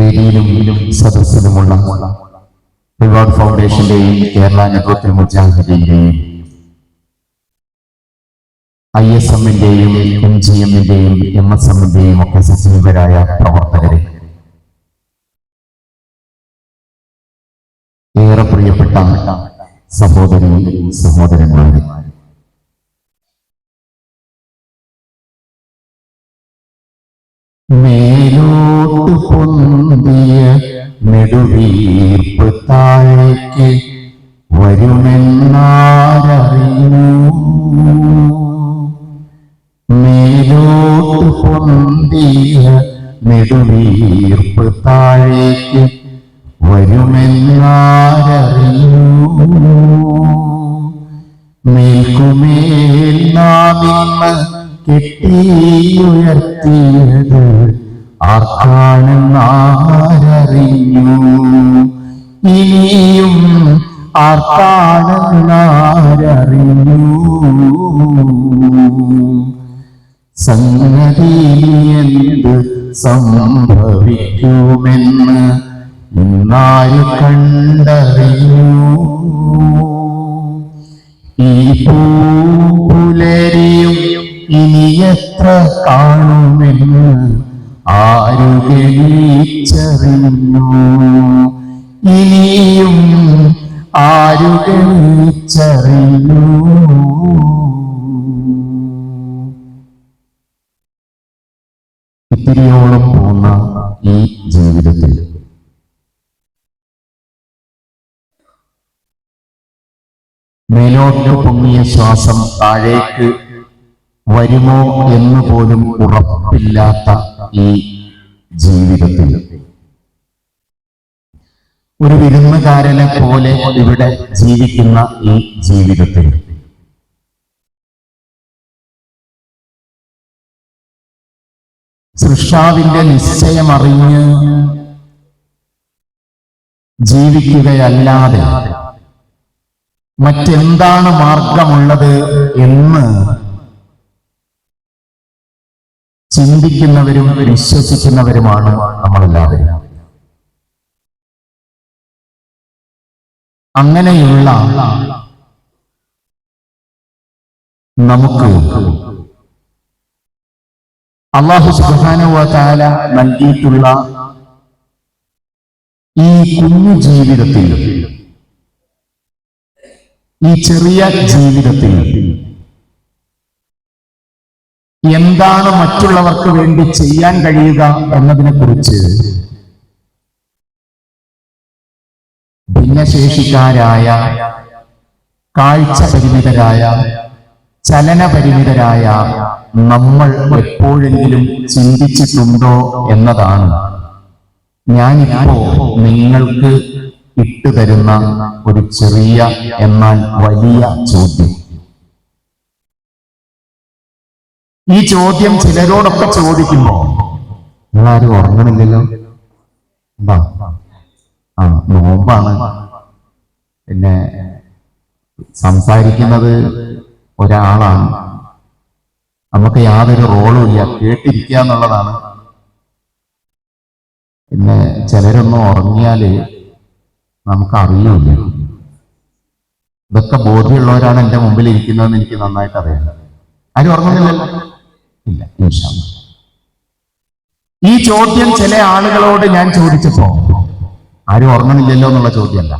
വേദിയിലും സദസ്സിലുമുള്ള റിവാർഡ് ഫൗണ്ടേഷന്റെയും കേരള നെറ്റ്വർക്കിൽ മുജാഹിദിന്റെയും ഐ എസ് എമ്മിന്റെയും എം ജി എമ്മിന്റെയും എം എസ് എമ്മിന്റെയും ഒക്കെ സജീവരായ പ്രവർത്തകരെ. ഏറെ പ്രിയപ്പെട്ട സഹോദരി സഹോദരന്മാരെ മേലോട്ട് പൊന്തിയ നെടുവീർപ്പ് താഴേക്ക് വരുമെന്നാരറിയൂ മേലോട്ട് പൊന്തിയ നെടുവീർപ്പ് താഴേക്ക് വരുമെന്നാരറിയൂ മേൽക്കുമേൽ നാമിന്മ കെട്ടിയുയർത്തിയത് ആർക്കാണെന്നാരറിഞ്ഞു ഇനിയും ആർക്കാണെന്നാരറിഞ്ഞു സംഗതി എന്ത് സംഭവിക്കുമെന്ന് ഇന്നാര് കണ്ടറിഞ്ഞു ഈ പൂപുലരിയും ഇനി എത്ര കാണുമെന്ന് ആരു ഗണിച്ചറിഞ്ഞു ഇനിയും ആരുകളിച്ചറിഞ്ഞു ഇത്തിരിയോളം പോന്ന ഈ ജീവിതത്തിൽ. മേലോട്ട് പൊങ്ങിയ ശ്വാസം താഴേക്ക് വരുമോ എന്ന് പോലും ഉറപ്പില്ലാത്ത ഈ ജീവിതത്തിൽ. ഒരു വിരുന്നുകാരനെ പോലെ ഇവിടെ ജീവിക്കുന്ന ഈ ജീവിതത്തിൽ. സൃഷ്ടാവിന്റെ നിശ്ചയമറിഞ്ഞ് ജീവിക്കുകയല്ലാതെ മറ്റെന്താണ് മാർഗമുള്ളത് എന്ന് ചിന്തിക്കുന്നവരും വിശ്വസിക്കുന്നവരുമാണ് നമ്മളെല്ലാവരും. അങ്ങനെയുള്ള നമുക്ക് അള്ളാഹു സുബാനുവാല നൽകിയിട്ടുള്ള ഈ കുഞ്ഞു ജീവിതത്തിൽ ഈ ചെറിയ ജീവിതത്തിൽ എന്താണ് മറ്റുള്ളവർക്ക് വേണ്ടി ചെയ്യാൻ കഴിയുക എന്നതിനെ കുറിച്ച് ഭിന്നശേഷിക്കാരായ കാഴ്ച പരിമിതരായ ചലന പരിമിതരായ നമ്മൾ എപ്പോഴെങ്കിലും ചിന്തിച്ചിട്ടുണ്ടോ എന്നതാണ്. ഞാൻ ഞാനിപ്പോ നിങ്ങൾക്ക് ഇട്ടുതരുന്ന ഒരു ചെറിയ എന്നാൽ വലിയ ചോദ്യം. ഈ ചോദ്യം ചിലരോടൊക്കെ ചോദിക്കുമ്പോ നിങ്ങളാരും ഉറങ്ങണില്ലല്ലോ? ആ നോമ്പാണ്. പിന്നെ സംസാരിക്കുന്നത് ഒരാളാണ്. നമുക്ക് യാതൊരു റോളും ഇല്ല. കേട്ടിരിക്കുക എന്നുള്ളതാണ്. പിന്നെ ചിലരൊന്നും ഉറങ്ങിയാൽ നമുക്ക് അറിയില്ല. ഇതൊക്കെ ബോധ്യമുള്ളവരാണ് എന്റെ മുമ്പിൽ ഇരിക്കുന്നതെന്ന് എനിക്ക് നന്നായിട്ട് അറിയാം. ആരും ഉറങ്ങുന്നില്ലല്ലോ? ഇല്ല ഈ ചോദ്യം ചില ആളുകളോട് ഞാൻ ചോദിച്ചപ്പോ ആരും ഓർമ്മനില്ലല്ലോ എന്നുള്ള ചോദ്യമല്ല.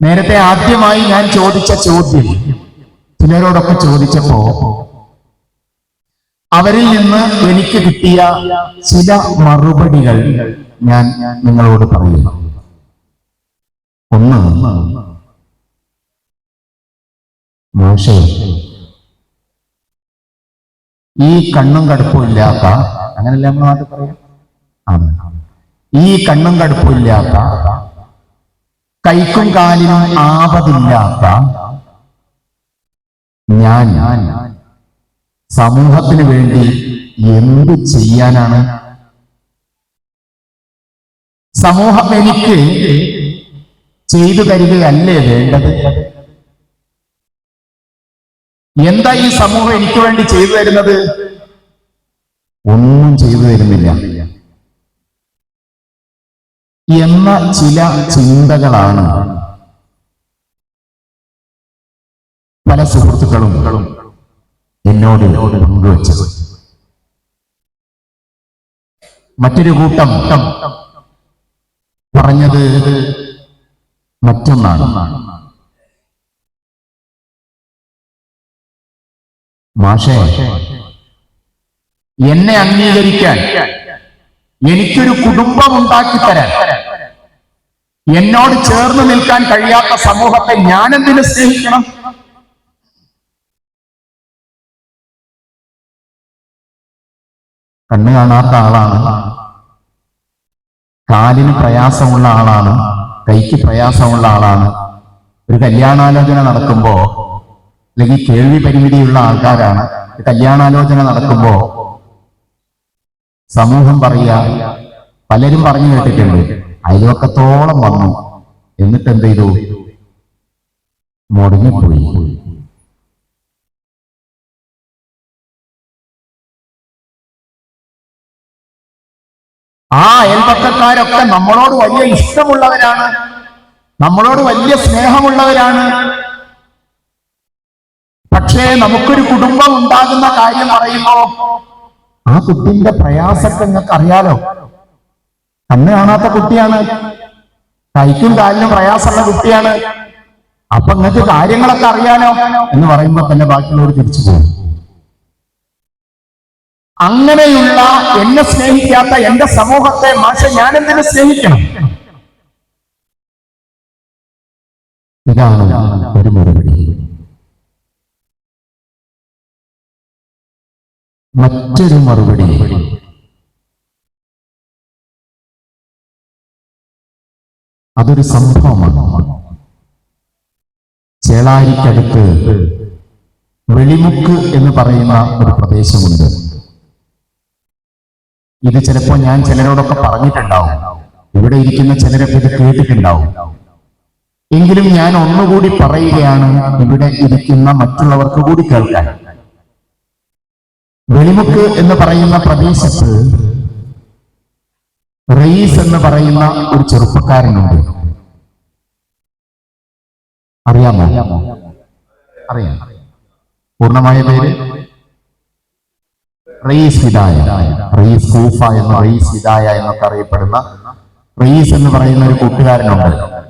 നേരത്തെ ആദ്യമായി ഞാൻ ചോദിച്ച ചോദ്യം ചിലരോടൊക്കെ ചോദിച്ചപ്പോ അവരിൽ നിന്ന് എനിക്ക് കിട്ടിയ ചില മറുപടികൾ ഞാൻ നിങ്ങളോട് പറയുന്നു. ഒന്ന് മോശം. ഈ കണ്ണും കടുപ്പും ഇല്ലാത്ത അങ്ങനല്ലേ നമ്മൾ നാട്ടിൽ പറയാം? ഈ കണ്ണും കടുപ്പും ഇല്ലാത്ത കൈക്കും കാലിനും ആപതില്ലാത്ത ഞാൻ സമൂഹത്തിന് വേണ്ടി എന്ത് ചെയ്യാനാണ്? സമൂഹം എനിക്ക് ചെയ്തു തരികയല്ലേ വേണ്ടത്? എന്താ ഈ സമൂഹം എനിക്ക് വേണ്ടി ചെയ്തു തരുന്നത്? ഒന്നും ചെയ്തു തരുന്നില്ല. എന്ന ചില ചിന്തകളാണ് പല സുഹൃത്തുക്കളും എന്നോട് പങ്കുവച്ചത്. മറ്റൊരു കൂട്ടം പറഞ്ഞത് മറ്റൊന്നാണ്. മാഷേ എന്നെ അംഗീകരിക്കാൻ എനിക്കൊരു കുടുംബം ഉണ്ടാക്കി തരാൻ എന്നോട് ചേർന്ന് നിൽക്കാൻ കഴിയാത്ത സമൂഹത്തെ ഞാൻ എന്തിനു സ്നേഹിക്കണം? കണ്ണു കാണാത്ത ആളാണ്. കാലിന് പ്രയാസമുള്ള ആളാണ്. കൈക്ക് പ്രയാസമുള്ള ആളാണ്. ഒരു കല്യാണാലോചന നടക്കുമ്പോ അല്ലെങ്കിൽ കേൾവി പരിമിതിയുള്ള ആൾക്കാരാണ്. കല്യാണാലോചന നടക്കുമ്പോ സമൂഹം പറയുക പലരും പറഞ്ഞു കേട്ടിട്ടുണ്ട് അയൽവക്കത്തോളം വന്നു. എന്നിട്ട് എന്ത് ചെയ്തു? മുടങ്ങിപ്പോയി. ആ അയൽപക്കക്കാരൊക്കെ നമ്മളോട് വലിയ ഇഷ്ടമുള്ളവരാണ്. നമ്മളോട് വലിയ സ്നേഹമുള്ളവരാണ്. പക്ഷേ നമുക്കൊരു കുടുംബം ഉണ്ടാകുന്ന കാര്യം പറയുമ്പോ ആ കുട്ടിന്റെ പ്രയാസമൊക്കെ നിങ്ങൾക്ക് അറിയാലോ? കണ്ണ് കാണാത്ത കുട്ടിയാണ്. കൈക്കും കാലിനും പ്രയാസമുള്ള കുട്ടിയാണ്. അപ്പൊ നിങ്ങൾക്ക് കാര്യങ്ങളൊക്കെ അറിയാലോ എന്ന് പറയുമ്പോ തന്നെ ബാക്കിയുള്ളവർ തിരിച്ചു പോകും. അങ്ങനെയുള്ള എന്നെ സ്നേഹിക്കാത്ത എന്റെ സമൂഹത്തെ മാഷ ഞാൻ എന്തിനെ സ്നേഹിക്കണം? ഇതാണ് ഒരു മറുപടി. മറ്റൊരു മറുപടി. അതൊരു സംഭവമാണ്. ചേളാരിക്കടുത്ത് വെളിമുക്ക് എന്ന് പറയുന്ന ഒരു പ്രദേശമുണ്ട്. ഇത് ചിലപ്പോ ഞാൻ ചിലരോടൊക്കെ പറഞ്ഞിട്ടുണ്ടാവും. ഇവിടെ ഇരിക്കുന്ന ചിലരൊക്കെ ഇത് കേട്ടിട്ടുണ്ടാവും. എങ്കിലും ഞാൻ ഒന്നുകൂടി പറയുകയാണ് ഇവിടെ ഇരിക്കുന്ന മറ്റുള്ളവർക്ക് കൂടി കേൾക്കാൻ. വെളിമുക്ക് എന്ന് പറയുന്ന പ്രദേശത്ത് റയീസ് എന്ന് പറയുന്ന ഒരു ചെറുപ്പക്കാരനുണ്ട്. അറിയാമോ? അറിയാം. പൂർണമായ പേര്? റയീസ് ഹിദായ. റയീസ് സൂഫ എന്ന റയീസ് ഹിദായ എന്നൊക്കെ അറിയപ്പെടുന്ന റയീസ് എന്ന് പറയുന്ന ഒരു കൂട്ടുകാരനുണ്ട്.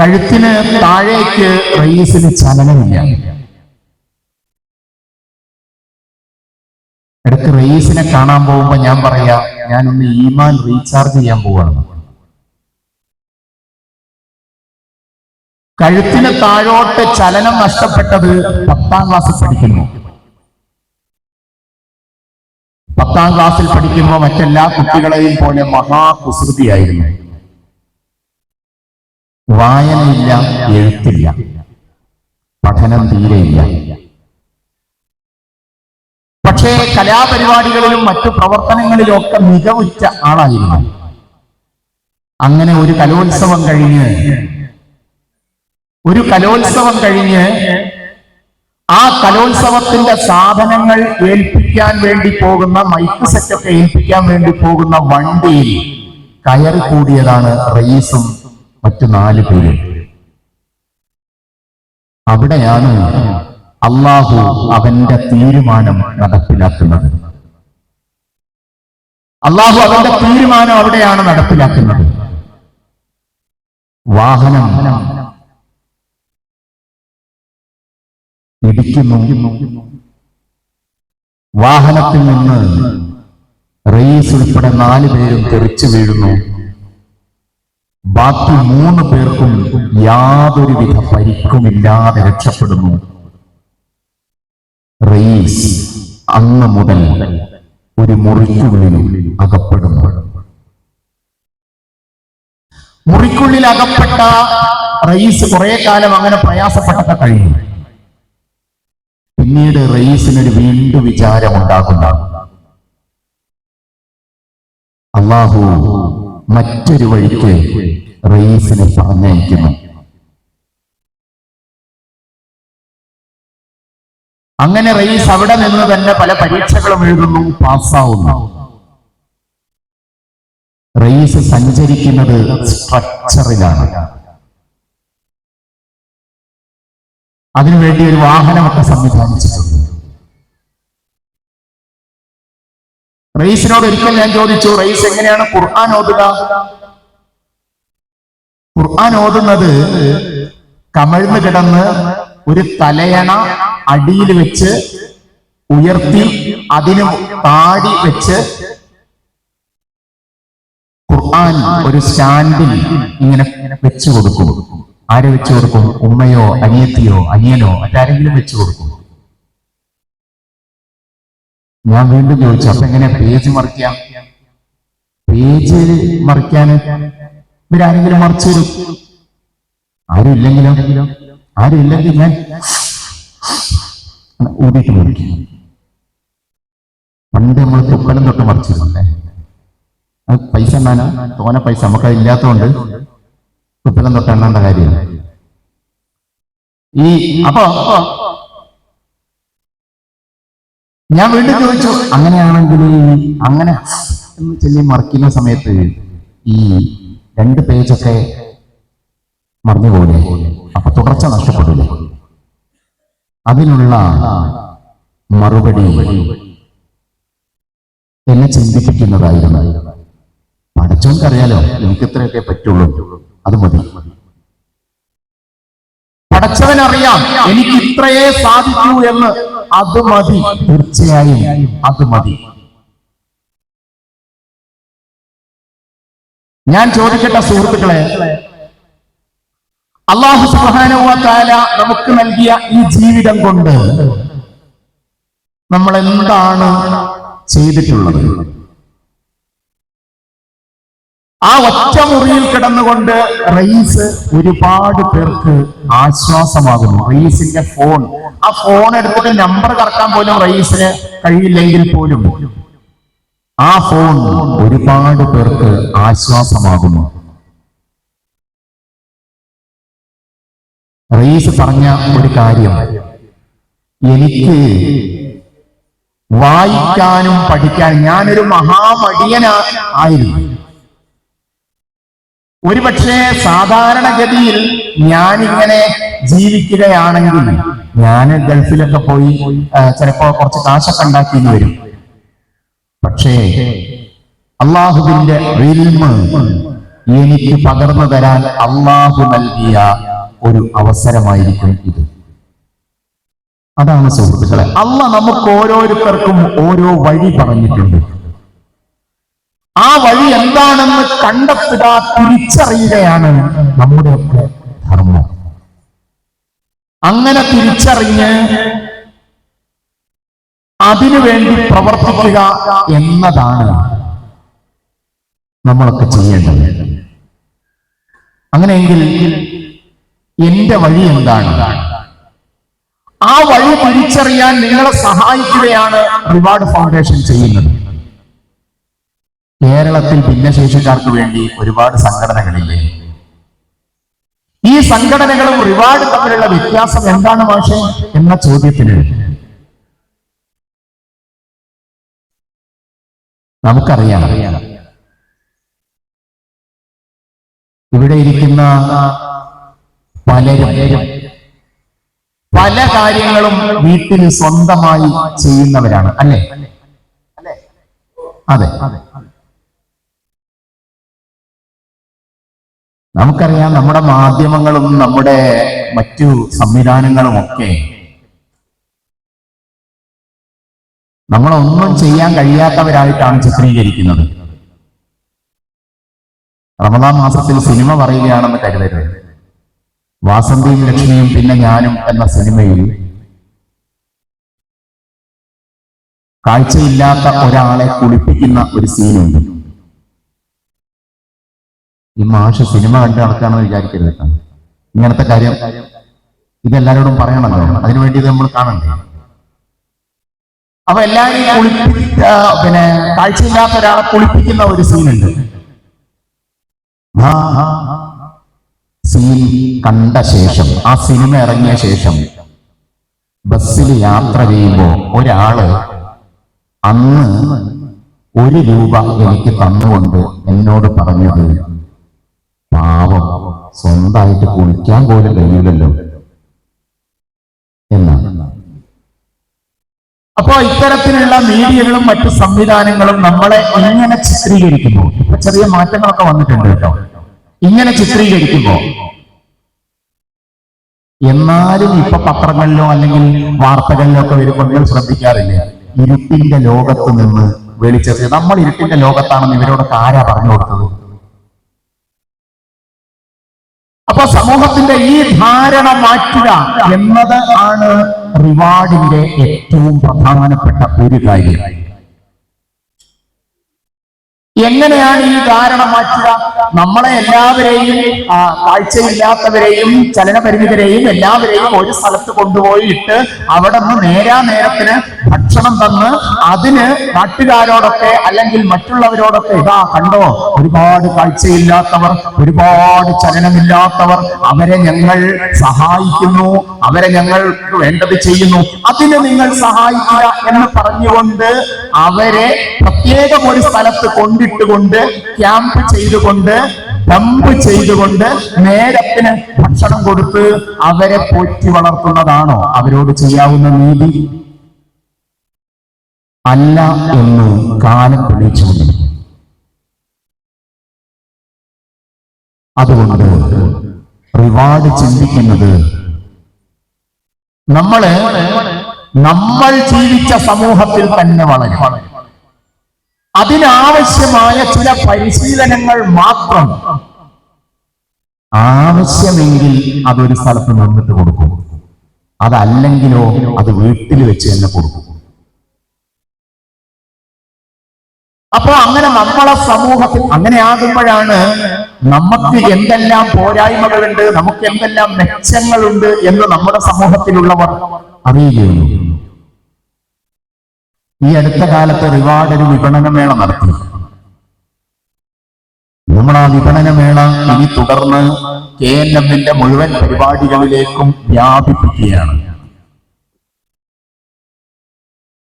കഴുത്തിന് താഴേക്ക് റയീസിന് ചലനമില്ല. ഇടയ്ക്ക് റയീസിനെ കാണാൻ പോകുമ്പോ ഞാൻ പറയാ ഞാനൊന്ന് ഈമാൻ റീചാർജ് ചെയ്യാൻ പോവാണ്. കഴുത്തിന് താഴോട്ട് ചലനം നഷ്ടപ്പെട്ടത് പത്താം ക്ലാസ്സിൽ പഠിക്കുന്നു. പത്താം ക്ലാസ്സിൽ പഠിക്കുമ്പോൾ മറ്റെല്ലാ കുട്ടികളെയും പോലെ മഹാകുസൃതിയായിരുന്നു. വായനയില്ല എഴുത്തില്ല. പഠനം തീരെയില്ല. പക്ഷേ കലാപരിപാടികളിലും മറ്റു പ്രവർത്തനങ്ങളിലും ഒക്കെ മികവുറ്റ ആളായിരുന്നു. അങ്ങനെ ഒരു കലോത്സവം കഴിഞ്ഞ് ഒരു കലോത്സവം കഴിഞ്ഞ് ആ കലോത്സവത്തിന്റെ സാധനങ്ങൾ ഏൽപ്പിക്കാൻ വേണ്ടി പോകുന്ന മൈക്ക് സെറ്റൊക്കെ ഏൽപ്പിക്കാൻ വേണ്ടി പോകുന്ന വണ്ടിയിൽ കയറി കൂടിയതാണ് റയീസും മറ്റു നാല് പേരും. അവിടെയാണ് അള്ളാഹു അവന്റെ തീരുമാനം നടപ്പിലാക്കുന്നത്. അള്ളാഹു അവന്റെ തീരുമാനം അവിടെയാണ് നടപ്പിലാക്കുന്നത്. വാഹനം ഇടിക്കുന്നു വാഹനത്തിൽ നിന്ന് റയീസ് ഉൾപ്പെടെ നാല് പേരും തെറിച്ചു വീഴുന്നു. ബാക്കി മൂന്ന് പേർക്കും യാതൊരുവിധ പരിക്കുമില്ലാതെ രക്ഷപ്പെടുന്നു. റയീസ് അന്ന് മുതൽ ഒരു മുറിക്കുള്ളിലും അകപ്പെടുന്നു. മുറിക്കുള്ളിൽ അകപ്പെട്ട റയീസ് കുറെ കാലം അങ്ങനെ പ്രയാസപ്പെട്ടൊക്കെ കഴിഞ്ഞു. പിന്നീട് റയീസിനൊരു വീണ്ടും വിചാരമുണ്ടാകുന്ന. അള്ളാഹു മറ്റൊരു വഴിക്ക് റയീസിനെ പറഞ്ഞയക്കുന്നു. അങ്ങനെ റയീസ് അവിടെ നിന്ന് തന്നെ പല പരീക്ഷകളും എഴുതുന്നു പാസ്സാവുന്നു. റെയ്സ് സഞ്ചരിക്കുന്നത് സ്ട്രക്ചറിലാണ് അതിനുവേണ്ടി ഒരു വാഹനമൊക്കെ സംവിധാനിച്ചിട്ടുണ്ട്. റെയ്സിനോട് ഒരിക്കൽ ഞാൻ ചോദിച്ചു റെയ്സ് എങ്ങനെയാണ് ഖുർആൻ ഓതുക? ഖുർആൻ ഓതുന്നത് കമഴ്ന്ന് കിടന്ന് ഒരു തലയണ അടിയിൽ വെച്ച് ഉയർത്തി അതിന് താടി വെച്ച് ഖുർആൻ ഒരു സ്റ്റാൻഡിൽ ഇങ്ങനെ വെച്ചു കൊടുക്കും. ആരെ വെച്ചു കൊടുക്കും? ഉമ്മയോ അനിയത്തിയോ അനിയനോ മറ്റാരെങ്കിലും വെച്ചു കൊടുക്കും. ഞാൻ വീണ്ടും ചോദിച്ചു അപ്പൊ എങ്ങനെ പേജ് മറിക്കാം പേജ് മറിക്കാൻ ഇവരാരെങ്കിലും മറിച്ചു ആരും ഇല്ലെങ്കിലോ? ആരും ഇല്ലെങ്കിൽ ഞാൻ മറിക്കും പണ്ട് നമ്മൾ തുപ്പലം തൊട്ട് മറിച്ചിരുന്നല്ലേ അത് പൈസ എണ്ണാനാ തോനെ പൈസ. നമുക്ക് ഇല്ലാത്തതുകൊണ്ട് തുപ്പലം തൊട്ട് എണ്ണേണ്ട കാര്യം. ഈ അപ്പൊ ഞാൻ വീണ്ടും ചോദിച്ചു അങ്ങനെയാണെങ്കിൽ അങ്ങനെ എന്ന് ചൊല്ലി മറിക്കുന്ന സമയത്ത് ഈ രണ്ട് പേജൊക്കെ മറിഞ്ഞു പോലെ അപ്പൊ തുടർച്ച നഷ്ടപ്പെടില്ല? അതിനുള്ള മറുപടി എന്നെ ചിന്തിപ്പിക്കുന്നതായിരുന്നു. പടച്ചോൻക്കറിയാലോ എനിക്ക് ഇത്രയൊക്കെ പറ്റുള്ളൂ. അത് മതി. പടച്ചവനറിയാം എനിക്ക് ഇത്രയേ സാധിക്കൂ എന്ന്. അത് മതി. തീർച്ചയായും അത് മതി. ഞാൻ ചോദിക്കട്ടെ സുഹൃത്തുക്കളെ അള്ളാഹു സുഹാനുവാല നമുക്ക് നൽകിയ ഈ ജീവിതം കൊണ്ട് നമ്മൾ എന്താണ് ചെയ്തിട്ടുള്ളത്? ആ ഒറ്റ മുറിയിൽ കിടന്നുകൊണ്ട് റൈസ് ഒരുപാട് പേർക്ക് ആശ്വാസമാകുന്നു. റൈസിന്റെ ഫോൺ. ആ ഫോൺ എടുത്തിട്ട് നമ്പർ കറക്കാൻ പോലും റൈസിന് കഴിയില്ലെങ്കിൽ പോലും ആ ഫോൺ ഒരുപാട് പേർക്ക് ആശ്വാസമാകുന്നു. റയീസ് പറഞ്ഞ ഒരു കാര്യം. എനിക്ക് വായിക്കാനും പഠിക്കാനും ഞാനൊരു മഹാമടിയന ആയിരുന്നു. ഒരുപക്ഷെ സാധാരണഗതിയിൽ ഞാനിങ്ങനെ ജീവിക്കുകയാണെങ്കിൽ ഞാൻ ഗൾഫിലൊക്കെ പോയി ചിലപ്പോ കുറച്ച് കാശൊക്കെ ഉണ്ടാക്കിയെന്ന് വരും. പക്ഷേ അള്ളാഹുവിന്റെ എനിക്ക് പകർന്നു തരാൻ അള്ളാഹു നൽകിയ ഒരു അവസരമായിരിക്കും ഇത്. അതാണ് സുഹൃത്തുക്കളെ അല്ല നമുക്ക് ഓരോരുത്തർക്കും ഓരോ വഴി പറഞ്ഞിട്ടുണ്ട്. ആ വഴി എന്താണെന്ന് കണ്ടെത്തുക തിരിച്ചറിയുകയാണ് നമ്മുടെയൊക്കെ ധർമ്മം. അങ്ങനെ തിരിച്ചറിഞ്ഞ് അതിനു വേണ്ടി പ്രവർത്തിക്കുക എന്നതാണ് നമ്മളൊക്കെ ചെയ്യേണ്ടത്. അങ്ങനെയെങ്കിൽ എന്റെ വഴി എന്താണ്? ആ വഴി തിരിച്ചറിയാൻ നിങ്ങളെ സഹായിക്കുകയാണ് റിവാർഡ് ഫൗണ്ടേഷൻ ചെയ്യുന്നത്. കേരളത്തിൽ ഭിന്നശേഷിക്കാർക്ക് വേണ്ടി ഒരുപാട് സംഘടനകളില്ലേ? ഈ സംഘടനകളും റിവാർഡ് തമ്മിലുള്ള വ്യത്യാസം എന്താണ് മാഷെ എന്ന ചോദ്യത്തിന്. നമുക്കറിയാം. ഇവിടെ ഇരിക്കുന്ന പലരും പല കാര്യങ്ങളും വീട്ടിൽ സ്വന്തമായി ചെയ്യുന്നവരാണ് അല്ലേ? അതെ. നമുക്കറിയാം നമ്മുടെ മാധ്യമങ്ങളും നമ്മുടെ മറ്റു സംവിധാനങ്ങളും ഒക്കെ നമ്മളൊന്നും ചെയ്യാൻ കഴിയാത്തവരായിട്ടാണ് ചിത്രീകരിക്കുന്നത്. റമദാൻ മാസത്തിൽ സിനിമ പറയുകയാണെന്ന് കരുതരുത്. വാസന്തിയും ലക്ഷ്മിയും പിന്നെ ഞാനും എന്ന സിനിമയിൽ കാഴ്ചയില്ലാത്ത ഒരാളെ കുളിപ്പിക്കുന്ന ഒരു സീനുണ്ട്. ഈ മാഷ് സിനിമ കണ്ട് നടക്കുകയാണെന്ന് വിചാരിക്കരുത് ഇങ്ങനത്തെ കാര്യം ഇതെല്ലാരോടും പറയണമല്ലോ. അതിനുവേണ്ടി ഇത് നമ്മൾ കാണണ്ടേ? അപ്പൊ എല്ലാരും കുളിപ്പിക്ക പിന്നെ കാഴ്ചയില്ലാത്ത ഒരാളെ കുളിപ്പിക്കുന്ന ഒരു സീനുണ്ട്. ആ. സീൻ കണ്ട ശേഷം ആ സിനിമ ഇറങ്ങിയ ശേഷം ബസ്സിൽ യാത്ര ചെയ്യുമ്പോൾ ഒരാൾ അന്ന് ഒരു രൂപ എനിക്ക് തന്നുകൊണ്ട് എന്നോട് പറഞ്ഞത് പാവം സ്വന്തമായിട്ട് കുളിക്കാൻ പോലും കഴിയില്ലല്ലോ എന്നാണ്. അപ്പോ ഇത്തരത്തിലുള്ള മീഡിയകളും മറ്റു സംവിധാനങ്ങളും നമ്മളെ എങ്ങനെ ചിത്രീകരിക്കുന്നു? ചെറിയ മാറ്റങ്ങളൊക്കെ വന്നിട്ടുണ്ട് കേട്ടോ. ഇങ്ങനെ ചിത്രീകരിക്കുമ്പോ എന്നാലും ഇപ്പൊ പത്രങ്ങളിലോ അല്ലെങ്കിൽ വാർത്തകളിലോ ഒക്കെ വരുമ്പോൾ നിങ്ങൾ ശ്രദ്ധിക്കാറില്ല? ഇരുട്ടിന്റെ ലോകത്ത് നിന്ന് വെളിച്ചത് നമ്മൾ ഇരുട്ടിന്റെ ലോകത്താണെന്ന് ഇവരോടൊക്കെ ആരാ പറഞ്ഞു കൊടുത്തത്? അപ്പൊ സമൂഹത്തിന്റെ ഈ ധാരണ മാറ്റുക എന്നത് ആണ് റിവാർഡിന്റെ ഏറ്റവും പ്രധാനപ്പെട്ട ഒരു കാര്യം. എങ്ങനെയാണ് ഈ ധാരണ മാറ്റുക? നമ്മളെ എല്ലാവരെയും കാഴ്ചയില്ലാത്തവരെയും ചലനപരിമിതരെയും എല്ലാവരെയും ഒരു സ്ഥലത്ത് കൊണ്ടുപോയിട്ട് അവിടെ നിന്ന് നേരാ നേരത്തിന് ഭക്ഷണം തന്ന് അതിന് നാട്ടുകാരോടൊക്കെ അല്ലെങ്കിൽ മറ്റുള്ളവരോടൊക്കെ ഇതാ കണ്ടോ? ഒരുപാട് കാഴ്ചയില്ലാത്തവർ ഒരുപാട് ചലനമില്ലാത്തവർ അവരെ ഞങ്ങൾ സഹായിക്കുന്നു അവരെ ഞങ്ങൾ വേണ്ടത് ചെയ്യുന്നു. അതിന് നിങ്ങൾ സഹായിക്കുക എന്ന് പറഞ്ഞുകൊണ്ട് അവരെ പ്രത്യേകം ഒരു സ്ഥലത്ത് കൊണ്ടിട്ടുകൊണ്ട് ക്യാമ്പ് ചെയ്തുകൊണ്ട് ഡംപ് ചെയ്തുകൊണ്ട് നേരത്തിന് ഭക്ഷണം കൊടുത്ത് അവരെ പോറ്റി വളർത്തുന്നതാണോ അവരോട് ചെയ്യാവുന്ന നീതി? അല്ല എന്ന് കാലം തെളിയിച്ചു അതുകൊണ്ട് റിവാർഡ് ചിന്തിക്കുന്നത് നമ്മളെ നമ്മൾ ജീവിച്ച സമൂഹത്തിൽ തന്നെ വളരും. അതിനാവശ്യമായ ചില പരിശീലനങ്ങൾ മാത്രം ആവശ്യമെങ്കിൽ അതൊരു സ്ഥലത്ത് നിന്നിട്ട് കൊടുക്കും. അതല്ലെങ്കിലോ അത് വീട്ടിൽ വെച്ച് തന്നെ കൊടുക്കും. അപ്പൊ അങ്ങനെ നമ്മളെ സമൂഹത്തിൽ അങ്ങനെ ആകുമ്പോഴാണ് നമുക്ക് എന്തെല്ലാം പോരായ്മകളുണ്ട് നമുക്ക് എന്തെല്ലാം മെച്ചങ്ങളുണ്ട് എന്ന് നമ്മുടെ സമൂഹത്തിലുള്ളവർ അറിയുകയുള്ളൂ. ഈ അടുത്ത കാലത്ത് റിവാർഡ് ഒരു വിപണന മേള നടത്തി നമ്മൾ ആ വിപണന മേള ഇനി തുടർന്ന് കെ എൻ എമ്മിന്റെ മുഴുവൻ പരിപാടികളിലേക്കും വ്യാപിപ്പിക്കുകയാണ്.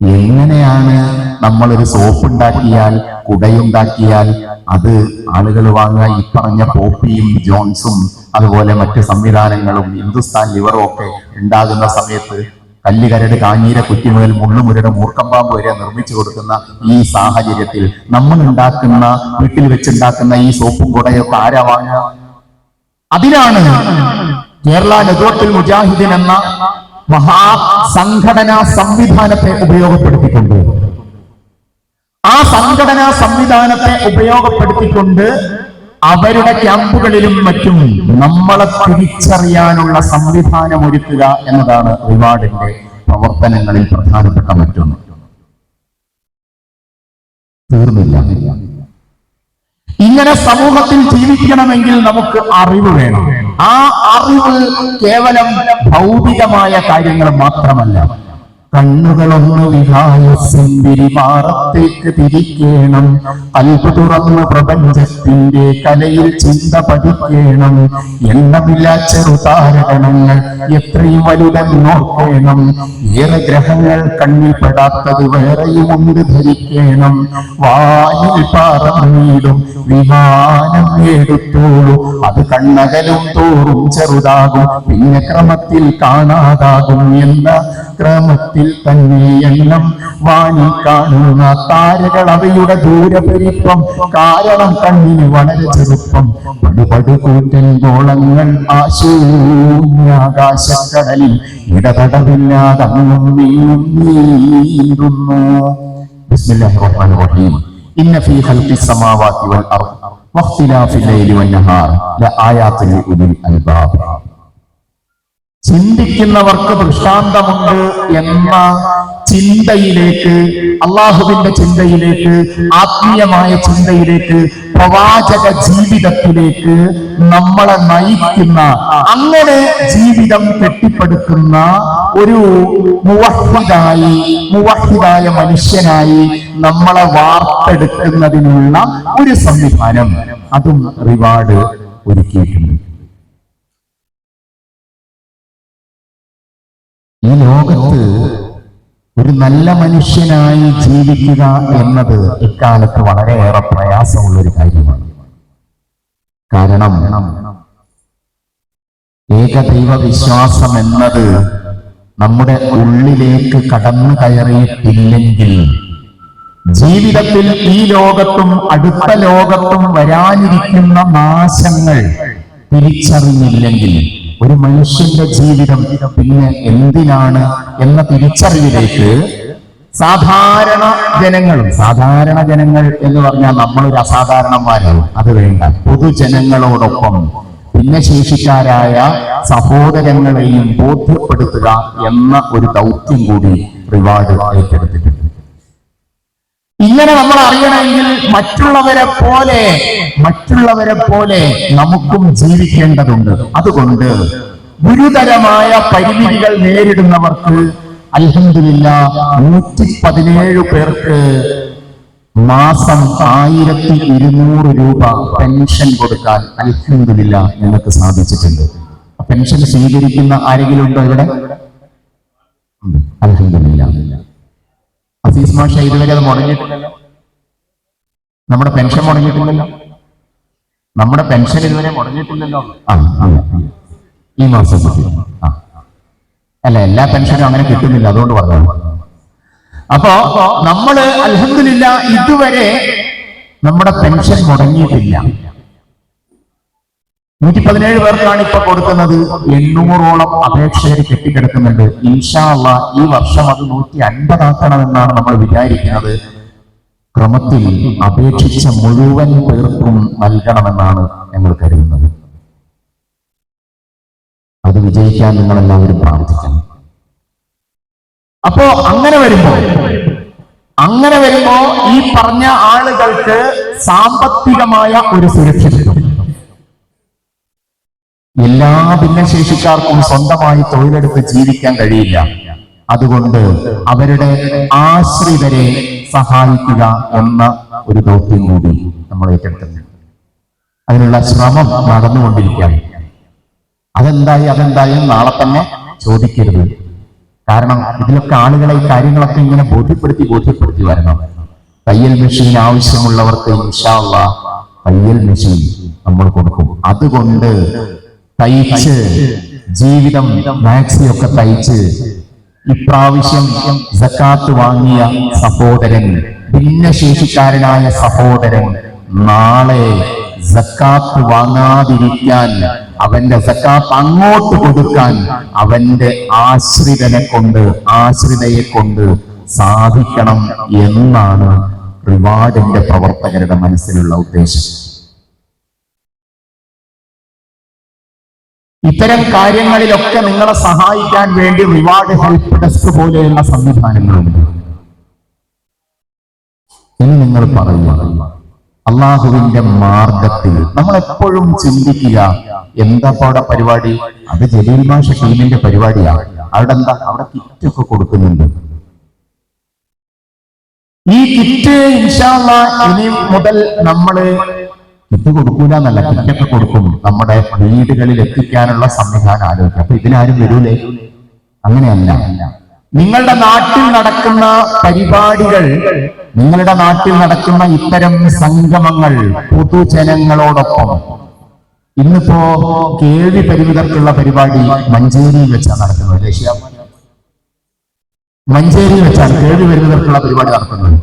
എങ്ങനെയാണ് നമ്മളൊരു സോപ്പ് ഉണ്ടാക്കിയാൽ കുടയുണ്ടാക്കിയാൽ അത് ആളുകൾ വാങ്ങുക. ഈ പറഞ്ഞ പോപ്പിയും ജോൺസും അതുപോലെ മറ്റ് സംവിധാനങ്ങളും ഹിന്ദുസ്ഥാൻ ലിവറും ഒക്കെ ഉണ്ടാകുന്ന സമയത്ത് കല്ലുകരട് കാഞ്ഞീര കുറ്റി മുതൽ മുള്ളുമുരട് മൂർക്കമ്പാമ്പ് വരെ നിർമ്മിച്ചു കൊടുക്കുന്ന ഈ സാഹചര്യത്തിൽ നമ്മൾ ഉണ്ടാക്കുന്ന വീട്ടിൽ വെച്ചുണ്ടാക്കുന്ന ഈ സോപ്പും കുടയൊക്കെ ആരാ വാങ്ങുക? അതിനാണ് കേരള നെതുവത്തിൽ മുജാഹിദീൻ എന്ന മഹാ സംഘടനാ സംവിധാനത്തെ ഉപയോഗപ്പെടുത്തിക്കൊണ്ട് ആ സംഘടനാ സംവിധാനത്തെ ഉപയോഗപ്പെടുത്തിക്കൊണ്ട് അവരുടെ ക്യാമ്പുകളിലും മറ്റും നമ്മളെ തിരിച്ചറിയാനുള്ള സംവിധാനം ഒരുക്കുക എന്നതാണ് റിവാർഡിന്റെ പ്രവർത്തനങ്ങളിൽ പ്രധാനപ്പെട്ട മറ്റൊന്ന്. തീർന്നില്ല. ഇങ്ങനെ സമൂഹത്തിൽ ജീവിക്കണമെങ്കിൽ നമുക്ക് അറിവ് വേണം. ആ അറിവ് കേവലം ഭൗതികമായ കാര്യങ്ങൾ മാത്രമല്ല. കണ്ണുകളൊന്ന് വിഹായസിന്തിരി മാറത്തേക്ക് തിരിക്കേണം. അൽപ തുറന്ന് പ്രപഞ്ചത്തിന്റെ കലയിൽ ചിന്ത പഠിക്കേണം. എണ്ണമില്ല ചെറുതാരകണങ്ങൾ എത്രയും വലുതെന്നോർക്കേണം ഏറെ ഗ്രഹങ്ങൾ കണ്ണിൽ പെടാത്തത് വേറെയുമുണ്ട് ധരിക്കേണം. വാനിൽ പാറമീടും വിമാനം എടുത്തോളൂ അത് കണ്ണകലും തോറും ചെറുതാകും പിന്നെ ക്രമത്തിൽ കാണാതാകും എന്ന അതിക്രമത്തിൽ തന്നെ എണ്ണം വാനി കാണുന്ന താരകൾ അവയുടെ ദൂരപരിപ്പം കാരണം കണ്ണിന് വളരെ ചെറുപ്പം. പടുപടുകൂറ്റൻ ഗോളങ്ങൾ ആശൂന്യാകാശക്കടലിൽ ഇടപെടവില്ലാതങ്ങും നീയും നീന്തുന്നു ബിസ്മില്ലാഹി റഹീം. ഇന്ന ഫീ ഖൽഖി സമാവാതി വൽ അർദ് വഖ്തിലാഫിൽ ലൈലി വന്നഹാർ നഹാർ. ലആയാത്തുൽ അൽബാബ്. ചിന്തിക്കുന്നവർക്ക് ദൃഷ്ടാന്തമുണ്ട് എന്ന ചിന്തയിലേക്ക് അള്ളാഹുവിന്റെ ചിന്തയിലേക്ക് ആത്മീയമായ ചിന്തയിലേക്ക് പ്രവാചക ജീവിതത്തിലേക്ക് നമ്മളെ നയിക്കുന്ന അങ്ങനെ ജീവിതം കെട്ടിപ്പടുക്കുന്ന ഒരു മുവഹിദായി മുവഹിദായ മനുഷ്യനായി നമ്മളെ വാർത്തെടുക്കുന്നതിനുള്ള ഒരു സംവിധാനം. അതും റിവാർഡ് ഒരുക്കിയിട്ടുണ്ട്. ഈ ലോകത്ത് ഒരു നല്ല മനുഷ്യനായി ജീവിക്കുക എന്നത് ഇക്കാലത്ത് വളരെയേറെ പ്രയാസമുള്ള ഒരു കാര്യമാണ്. കാരണം ഏകദൈവ വിശ്വാസം എന്നത് നമ്മുടെ ഉള്ളിലേക്ക് കടന്നു കയറിയിട്ടില്ലെങ്കിൽ ജീവിതത്തിൽ ഈ ലോകത്തും അടുത്ത ലോകത്തും വരാനിരിക്കുന്ന നാശങ്ങൾ തിരിച്ചറിഞ്ഞില്ലെങ്കിൽ ഒരു മനുഷ്യന്റെ ജീവിതം പിന്നെ എന്തിനാണ് എന്ന തിരിച്ചറിവിലേക്ക് സാധാരണ ജനങ്ങളും സാധാരണ ജനങ്ങൾ എന്ന് പറഞ്ഞാൽ നമ്മളൊരു അസാധാരണന്മാരാണ്. അത് വേണ്ട. പൊതുജനങ്ങളോടൊപ്പം ഭിന്നശേഷിക്കാരായ സഹോദരങ്ങളെയും ബോധ്യപ്പെടുത്തുക എന്ന ഒരു ദൗത്യം കൂടി റിവാർഡ് ഏറ്റെടുത്തിട്ടുണ്ട്. ഇങ്ങനെ നമ്മൾ അറിയണമെങ്കിൽ മറ്റുള്ളവരെ പോലെ മറ്റുള്ളവരെ പോലെ നമുക്കും ജീവിക്കേണ്ടതുണ്ട്. അതുകൊണ്ട് ഗുരുതരമായ പരിമിതികൾ നേരിടുന്നവർക്ക് അലഹമില്ല നൂറ്റി പതിനേഴ് പേർക്ക് മാസം ആയിരത്തി ഇരുന്നൂറ് രൂപ പെൻഷൻ കൊടുക്കാൻ അലഹമില്ല ഞങ്ങൾക്ക് സാധിച്ചിട്ടുണ്ട്. പെൻഷൻ സ്വീകരിക്കുന്ന ആരെങ്കിലും ഉണ്ടോ ഇവിടെ? ഉണ്ട്. അസീസ് മാഷ ഇതുവരെ അത് മുടങ്ങിയിട്ടില്ലല്ലോ നമ്മുടെ പെൻഷൻ മുടങ്ങിയിട്ടില്ലല്ലോ. നമ്മുടെ പെൻഷൻ ഇതുവരെ മുടങ്ങിയിട്ടില്ലല്ലോ. ആ. ഈ മാസം കിട്ടി. ആ അല്ല എല്ലാ പെൻഷനും അങ്ങനെ കിട്ടുന്നില്ല അതുകൊണ്ട് പറഞ്ഞു അപ്പോ നമ്മൾ അലഹദില്ല ഇതുവരെ നമ്മുടെ പെൻഷൻ മുടങ്ങിയിട്ടില്ല. നൂറ്റി പതിനേഴ് പേർക്കാണ് ഇപ്പൊ കൊടുക്കുന്നത്. എണ്ണൂറോളം അപേക്ഷകർ കെട്ടിക്കിടക്കുന്നുണ്ട്. ഇൻഷാ അള്ളാ ഈ വർഷം അത് നൂറ്റി അൻപതാക്കണമെന്നാണ് നമ്മൾ വിചാരിക്കുന്നത്. ക്രമത്തിൽ അപേക്ഷിച്ച മുഴുവൻ പേർക്കും നൽകണമെന്നാണ് ഞങ്ങൾ കരുതുന്നത്. അത് വിജയിക്കാൻ നിങ്ങൾ എല്ലാവരും പ്രാർത്ഥിക്കണം. അപ്പോ അങ്ങനെ വരുമ്പോ അങ്ങനെ വരുമ്പോ ഈ പറഞ്ഞ ആളുകൾക്ക് സാമ്പത്തികമായ ഒരു സുരക്ഷിതത്വം എല്ലാ ഭിന്നശേഷിക്കാർക്കും സ്വന്തമായി തൊഴിലെടുത്ത് ജീവിക്കാൻ കഴിയില്ല. അതുകൊണ്ട് അവരുടെ ആശ്രിതരെ സഹായിക്കുക എന്ന ഒരു ദൗത്യം കൂടി നമ്മൾ ഏറ്റെടുത്തിട്ടുണ്ട്. അതിനുള്ള ശ്രമം നടന്നുകൊണ്ടിരിക്കുകയാണ്. അതെന്തായി അതെന്തായി നാളെ തന്നെ ചോദിക്കരുത്. കാരണം ഇതിലൊക്കെ ആളുകളെ ഈ കാര്യങ്ങളൊക്കെ ഇങ്ങനെ ബോധ്യപ്പെടുത്തി ബോധ്യപ്പെടുത്തി വരണം. തയ്യൽ മെഷീൻ ആവശ്യമുള്ളവർക്ക് ഇൻഷാല്ല തയ്യൽ മെഷീൻ നമ്മൾ കൊടുക്കും. അതുകൊണ്ട് തയ്ച്ച് ജീവിതം മാക്സി ഒക്കെ തയ്ച്ച് ഇപ്രാവശ്യം സക്കാത്ത് വാങ്ങിയ സഹോദരൻ ഭിന്നശേഷിക്കാരനായ സഹോദരൻ നാളെ സക്കാത്ത് വാങ്ങാതിരിക്കാൻ അവന്റെ സക്കാത്ത് അങ്ങോട്ട് കൊടുക്കാൻ അവന്റെ ആശ്രിതനെ കൊണ്ട് ആശ്രിതയെ കൊണ്ട് സാധിക്കണം എന്നാണ് റിവാർഡിന്റെ പ്രവർത്തകരുടെ മനസ്സിലുള്ള ഉദ്ദേശം. ഇത്തരം കാര്യങ്ങളിലൊക്കെ നിങ്ങളെ സഹായിക്കാൻ വേണ്ടി റിവാർഡ് ഹെൽപ്പ് ഡെസ്ക് പോലെയുള്ള സംവിധാനങ്ങളുണ്ട് എന്ന് നിങ്ങൾ പറയുക. അള്ളാഹുവിന്റെ മാർഗത്തിൽ നമ്മൾ എപ്പോഴും ചിന്തിക്കുക എന്താ പാടെ പരിപാടി? അത് ജലീൽ ഭാഷ ടീമിന്റെ പരിപാടിയാണ് അവിടെ എന്താ? അവിടെ കിറ്റ് ഒക്കെ കൊടുക്കുന്നുണ്ട്. ഈ കിറ്റ് ഇൻഷാല്ല ഇനി മുതൽ നമ്മൾ കിറ്റ് കൊടുക്കൂല എന്നല്ല കിറ്റൊക്കെ കൊടുക്കും. നമ്മുടെ വീടുകളിൽ എത്തിക്കാനുള്ള സംവിധാനം ആലോചിക്കുക. അപ്പൊ ഇതിനാരും വരൂലേ? അങ്ങനെയല്ല. നിങ്ങളുടെ നാട്ടിൽ നടക്കുന്ന പരിപാടികൾ നിങ്ങളുടെ നാട്ടിൽ നടക്കുന്ന ഇത്തരം സംഗമങ്ങൾ പൊതുജനങ്ങളോടൊപ്പം. ഇന്നിപ്പോ കേൾവി പരിമിതർക്കുള്ള പരിപാടി മഞ്ചേരിയിൽ വെച്ചാണ് നടക്കുന്നത് മഞ്ചേരിയിൽ വെച്ചാണ് കേൾവി പരിമിതർക്കുള്ള പരിപാടി നടക്കുന്നത്.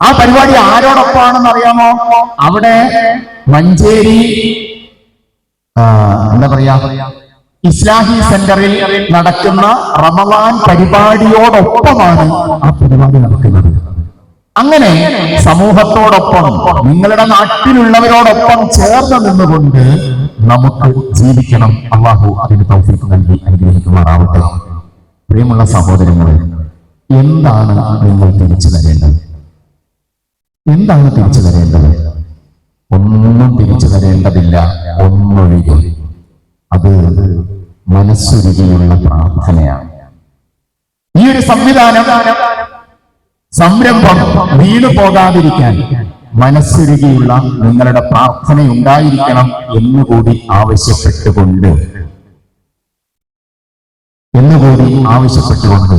ആ പരിപാടി ആരോടൊപ്പമാണെന്ന് അറിയാമോ? അവിടെ മഞ്ചേരി എന്താ പറയാ? ഇസ്ലാഹി സെന്ററിൽ നടക്കുന്ന റമവാൻ പരിപാടിയോടൊപ്പമാണ് ആ പരിപാടി നടക്കുന്നത്. അങ്ങനെ സമൂഹത്തോടൊപ്പം നിങ്ങളുടെ നാട്ടിലുള്ളവരോടൊപ്പം ചേർന്ന് നിന്നുകൊണ്ട് നമുക്ക് ജീവിക്കണം. അള്ളാഹു അതിന് തൗഫീഖ് നൽകി അനുഗ്രഹിക്കുമാറാവട്ടെ. പ്രിയമുള്ള സഹോദരങ്ങളെ എന്താണ് നിങ്ങൾ തിരിച്ചു തരേണ്ടത്? എന്താണ് തിരിച്ചു തരേണ്ടത് ഒന്നും തിരിച്ചു തരേണ്ടതില്ല ഒന്നൊഴികെ. അത് മനസ്സൊരുകിയുള്ള പ്രാർത്ഥനയാണ്. ഈ ഒരു സംവിധാനം സംരംഭം വീണു പോകാതിരിക്കാൻ മനസ്സൊരുകിയുള്ള നിങ്ങളുടെ പ്രാർത്ഥന ഉണ്ടായിരിക്കണം എന്നുകൂടി ആവശ്യപ്പെട്ടുകൊണ്ട്. എന്നുകൂടി ആവശ്യപ്പെട്ടുകൊണ്ട്.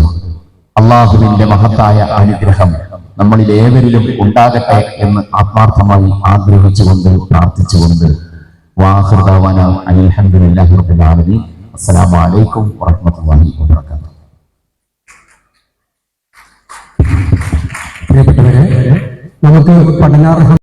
അള്ളാഹുവിന്റെ മഹത്തായ അനുഗ്രഹം നമ്മളിൽ ഏവരിലും ഉണ്ടാകട്ടെ എന്ന് ആത്മാർത്ഥമായി ആഗ്രഹിച്ചുകൊണ്ട് പ്രാർത്ഥിച്ചുകൊണ്ട്. വാഹൃദാവാന അൽഹംദുലില്ലാഹി റബ്ബിൽ ആലമീൻ. അസ്സലാമു അലൈക്കും വറഹ്മത്തുള്ളാഹി വബറകാതുഹു. പ്രിയപ്പെട്ടവരെ നമുക്ക് പഠനാർഹം